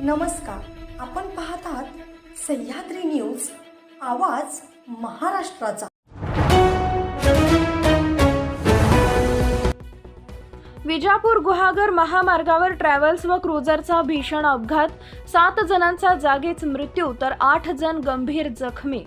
नमस्कार. आपण पाहत आहात सह्याद्री न्यूज आवाज महाराष्ट्राचा. विजापूर गुहागर महामार्गावर ट्रॅव्हल्स व क्रुझरचा भीषण अपघात. सात जणांचा जागीच मृत्यू तर आठ जण गंभीर जखमी.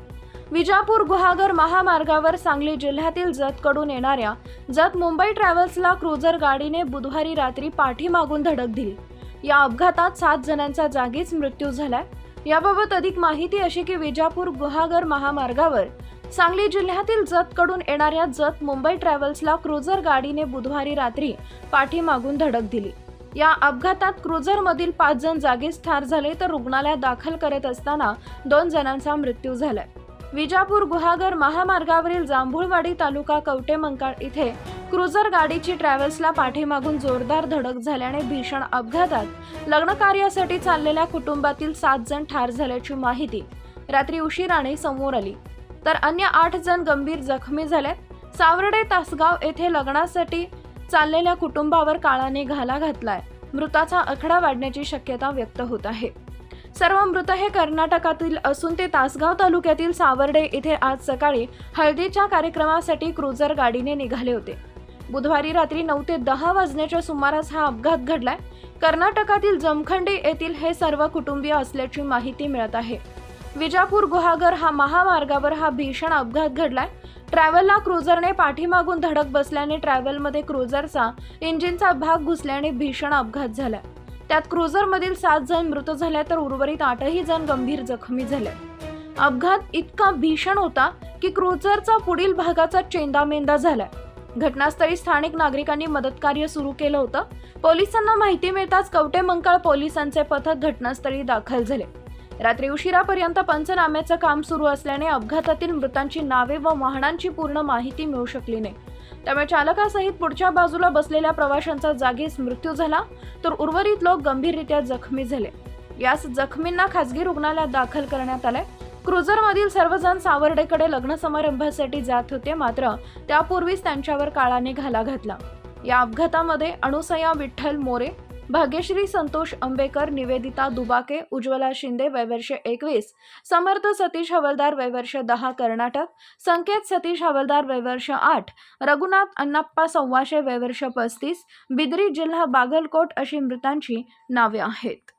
विजापूर गुहागर महामार्गावर सांगली जिल्ह्यातील जतकडून येणाऱ्या जत मुंबई ट्रॅव्हल्सला क्रुझर गाडीने बुधवारी रात्री पाठीमागून धडक दिली. या अपघातात सात जणांचा जागीच मृत्यू झालाय. याबाबत अधिक माहिती अशी की विजापूर गुहागर महामार्गावर सांगली जिल्ह्यातील जतकडून येणाऱ्या जत मुंबई ट्रॅव्हल्सला क्रुझर गाडीने बुधवारी रात्री पाठीमागून धडक दिली. या अपघातात क्रुझरमधील पाच जण जागीच ठार झाले तर रुग्णालयात दाखल करत असताना दोन जणांचा मृत्यू झालाय. विजापूर गुहागर महामार्गावरील जांभूळवाडी तालुका कवटेमंकाळ इथे क्रुझर गाडीची ट्रॅव्हल्सला पाठीमागून जोरदार धडक झाल्याने भीषण अपघातात लग्न कार्यासाठी चाललेल्या कुटुंबातील सात जण ठार झाल्याची माहिती. रात्री उशिराने समोर आली. तर अन्य आठ जण गंभीर जखमी झालेत सावर्डे तासगाव येथे लग्नासाठी चाललेल्या कुटुंबावर काळाने घाला घातलाय. मृताचा आकडा वाढण्याची शक्यता व्यक्त होत आहे. सर्व मृत हे कर्नाटकातील असून ते तासगाव तालुक्यातील सावर्डे इथे आज सकाळी हळदीच्या कार्यक्रमासाठी क्रुझर गाडीने निघाले होते. बुधवारी रात्री नऊ ते दहा वाजण्याच्या सुमारास हा अपघात घडलाय. कर्नाटकातील जमखंडी येथील हे सर्व कुटुंबीय असल्याची माहिती मिळत आहे. विजापूर गुहागर हा महामार्गावर हा भीषण अपघात घडलाय. ट्रॅव्हलला क्रुझरने पाठीमागून धडक बसल्याने ट्रॅव्हलमध्ये क्रुझरचा इंजिनचा भाग घुसल्याने भीषण अपघात झाला त्यात क्रुझरमधील सात जण मृत झाले तर उर्वरित आठही जण गंभीर जखमी झाले. अपघात इतका भीषण होता की क्रुझरचा पुढील भागाचा चेंदामेंदा झालाय. घटनास्थळी स्थानिक नागरिकांनी मदतकार्य सुरू केलं होतं. पोलिसांना माहिती मिळताच कवटेमंकाळ पोलिसांचे पथक घटनास्थळी दाखल झाले. रात्री उशिरापर्यंत पंचनाम्याचं काम सुरू असल्याने अपघातातील मृतांची नावे व वाहनांची पूर्ण माहिती मिळू शकली नाही. त्यामुळे चालकासहित पुढच्या बाजूला बसलेल्या प्रवाशांचा जागीच मृत्यू झाला तर उर्वरित लोक गंभीररित्या जखमी झाले. यास जखमींना खासगी रुग्णालयात दाखल करण्यात आले क्रुझरमधील सर्वजण सावर्डेकडे लग्न समारंभासाठी जात होते मात्र त्यापूर्वीच त्यांच्यावर काळाने घाला घातला. या अपघातामध्ये अणुसया विठ्ठल मोरे भाग्यश्री संतोष आंबेकर निवेदिता दुबाके उज्ज्वला शिंदे वयवर्ष एकवीस. समर्थ सतीश हवलदार वयवर्ष दहा कर्नाटक. संकेत सतीश हवलदार वयवर्ष आठ. रघुनाथ अण्णाप्पा सव्वाशे वयवर्ष पस्तीस. बिद्री जिल्हा बागलकोट अशी मृतांची नावे आहेत.